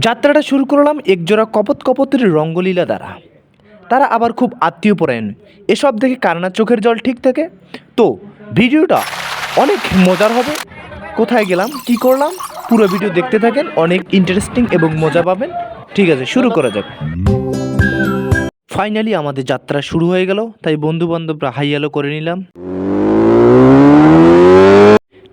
যাত্রাটা শুরু করলাম একজোড়া কপত কপতের রঙ্গলীলা দ্বারা। তারা আবার খুব আত্মীয় পরায়ণ। এসব দেখে কারণা চোখের জল ঠিক থাকে? তো, ভিডিওটা অনেক মজার হবে। কোথায় গেলাম, কি করলাম, পুরো ভিডিও দেখতে থাকেন, অনেক ইন্টারেস্টিং এবং মজা পাবেন। ঠিক আছে, শুরু করা যাক। ফাইনালি আমাদের যাত্রা শুরু হয়ে গেল, তাই বন্ধু বান্ধবরা হাইয়ালো করে নিলাম।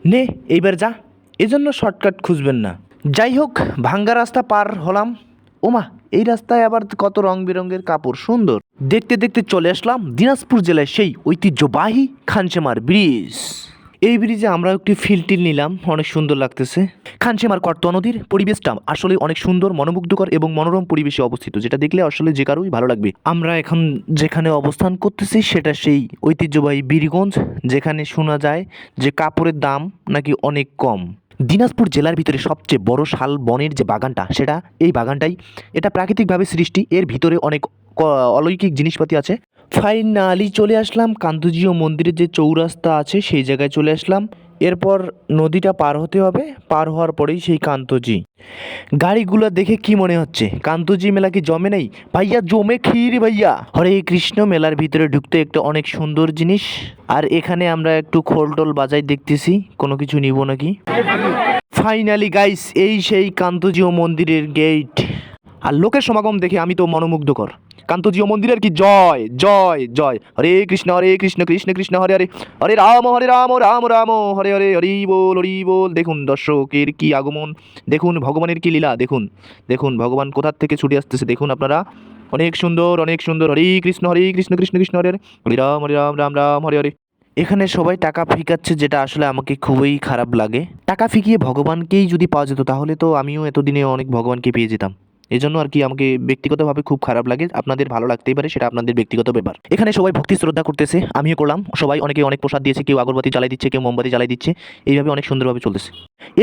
নে, এইবার যা। এজন্য শর্টকাট খুঁজবেন না। যাই হোক ভাঙ্গা রাস্তা পার হলাম। ওমা, এই রাস্তায় আবার কত রং বেরঙের কাপড়, সুন্দর। দেখতে দেখতে চলে আসলাম দিনাজপুর জেলায় সেই ঐতিহ্যবাহী খানসেমার ব্রিজ। এই ব্রিজে আমরা একটি ফিল্টিল নিলাম, অনেক সুন্দর লাগতেছে। খানসেমার কর্তোয়া নদীর পরিবেশটা আসলে অনেক সুন্দর, মনোমুগ্ধকর এবং মনোরম পরিবেশে অবস্থিত, যেটা দেখলে আসলে যে কারোই ভালো লাগবে। আমরা এখন যেখানে অবস্থান করতেছি, সেটা সেই ঐতিহ্যবাহী বীরগঞ্জ, যেখানে শোনা যায় যে কাপড়ের দাম নাকি অনেক কম। দিনাজপুর জেলার ভিতরে সবচেয়ে বড় শাল বনের যে বাগানটা, সেটা এই বাগানটাই। এটা প্রাকৃতিকভাবে সৃষ্টি, এর ভিতরে অনেক অলৌকিক জিনিসপাতি আছে। ফাইনালি চলে আসলাম, কান্তজিও মন্দিরের যে চৌরাস্তা আছে, সেই জায়গায় চলে আসলাম। এরপর নদীটা পার হতে হবে, পার হওয়ার পরেই সেই কান্তজি। গাড়িগুলো দেখে কি মনে হচ্ছে? কান্তজি মেলা কি জমে নেই? ভাইয়া, জমে ক্ষীর ভাইয়া। হরে কৃষ্ণ, মেলার ভিতরে ঢুকতে একটা অনেক সুন্দর জিনিস। আর এখানে আমরা একটু খোল টোল বাজাই দেখতেছি। কোনো কিছু নিব নাকি? ফাইনালি গাইস এই সেই কান্তজিও মন্দিরের গেট আর লোকের সমাগম দেখে আমি তো মনোমুগ্ধকর। কান্তজিও মন্দিরের কি জয় জয় জয়। হরে কৃষ্ণ হরে কৃষ্ণ কৃষ্ণ কৃষ্ণ, হরে হরে। হরে রাম হরে রাম রাম রাম, হরে হরে। হরি বল হরি বল। দেখুন দর্শকের কি আগমন। দেখুন ভগবানের কি লীলা। দেখুন দেখুন ভগবান কোথার থেকে ছুটে আসতেছে। দেখুন আপনারা। অনেক সুন্দর অনেক সুন্দর। হরে কৃষ্ণ হরে কৃষ্ণ কৃষ্ণ কৃষ্ণ, হরে হরে। হরে রাম হরে রাম রাম রাম, হরে হরে। এখানে সবাই টাকা ফিকাচ্ছে, যেটা আসলে আমাকে খুবই খারাপ লাগে। টাকা ফিকিয়ে ভগবানকেই যদি পাওয়া যেত, তাহলে তো আমিও এতদিনে অনেক ভগবানকে পেয়ে যেতাম। এই জন্য আর কি আমাকে ব্যক্তিগতভাবে খুব খারাপ লাগে। আপনাদের ভালো লাগতেই পারে, সেটা আপনাদের ব্যক্তিগত ব্যাপার। এখানে সবাই ভক্তি শ্রদ্ধা করতেছে, আমিও করলাম। সবাই অনেকে অনেক প্রসাদ দিয়েছে, কেউ আগরবাতি জ্বালাই দিচ্ছে, কেউ মোমবাতি জ্বালাই দিচ্ছে। এইভাবে অনেক সুন্দরভাবে চলতেছে।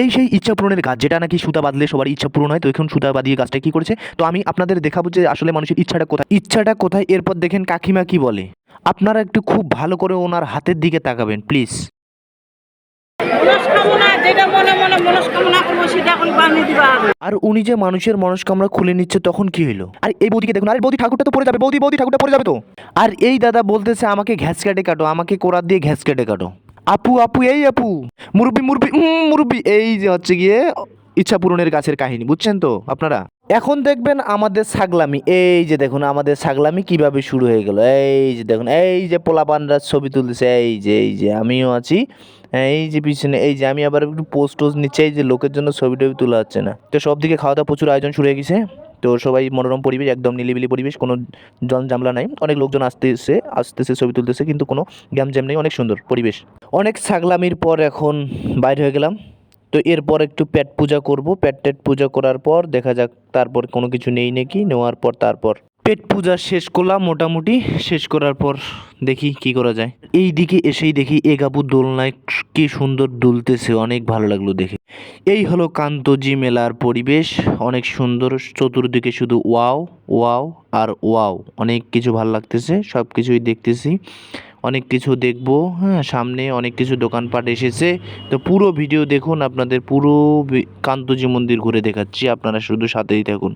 এই সেই ইচ্ছা পূরণের গাছ, যেটা নাকি সুতা বাঁধলে সবার ইচ্ছা পূরণ হয়, তো এখন সুতা বাঁধিয়ে গাছটা কি করেছে? তো আমি আপনাদের দেখাবো যে আসলে মানুষের ইচ্ছাটা কোথায়। ইচ্ছাটা কোথায়? এরপর দেখেন কাকিমা কি বলে। আপনারা একটু খুব ভালো করে ওনার হাতের দিকে তাকাবেন, প্লিজ। আর উনি যে মানুষের মনস্কামনা খুলে নিচ্ছে, তখন কি হলো আর এই বৌদিকে দেখুন, আরে বৌদি ঠাকুরটা তো পড়ে যাবে, বৌদি বৌদি ঠাকুরটা পড়ে যাবে তো। আর এই দাদা বলতেছে, আমাকে ঘ্যাস কেটে কাটো, আমাকে কোরাত দিয়ে ঘ্যাস কেটে কাটো। আপু আপু, এই আপু, মুরব্বি, মুরব্বী মুরব্বি, এই যে হচ্ছে গিয়ে ইচ্ছা পূরণের গাছের কাহিনী, বুঝছেন তো আপনারা? এখন দেখবেন আমাদের ছাগলামি, এই যে দেখুন আমাদের ছাগলামি কীভাবে শুরু হয়ে গেল, এই যে দেখুন, এই যে পোলাপানরা ছবি তুলতেছে, এই যে এই যে, আমিও আছি, এই যে পিছনে, এই যে, আমি আবার একটু পোস্ট টোস্ট নিচ্ছে, এই যে লোকের জন্য ছবি টবি তোলা হচ্ছে না। তো সব দিকে খাওয়া দাওয়া প্রচুর আয়োজন শুরু হয়ে গেছে, তো সবাই মনোরম পরিবেশ, একদম নিলিবিলি পরিবেশ, কোনো জন জামলা নাই, অনেক লোকজন আসতেছে আসতেছে, ছবি তুলতেছে, কিন্তু কোনো গ্যাম জ্যাম নেই, অনেক সুন্দর পরিবেশ। অনেক ছাগলামির পর এখন বাইর হয়ে গেলাম। তো এরপর একটু পেট পূজা করব। পেট টেট পূজা করার পর দেখা যাক তারপর কোনো কিছু নেই নাকি, নেওয়ার পর তারপর। পেট পূজা শেষ করলাম মোটামুটি, শেষ করার পর দেখি কি করা যায়। এই দিকে এসেই দেখি এগাবু দোলনায় কি সুন্দর দুলতেছে, অনেক ভালো লাগল দেখে। এই হলো কান্তজি মেলার পরিবেশ, অনেক সুন্দর, চতুর্দিকে শুধু ওয়াও ওয়াও আর ওয়াও। অনেক কিছু ভালো লাগতেছে সব কিছুই দেখতেছি। অনেক কিছু দেখব হ্যাঁ সামনে অনেক কিছু দোকানপাট এসেছে। তো পুরো ভিডিও দেখুন, আপনাদের পুরো কান্তজি মন্দির ঘুরে দেখাচ্ছি, আপনারা শুধু সাথেই থাকুন।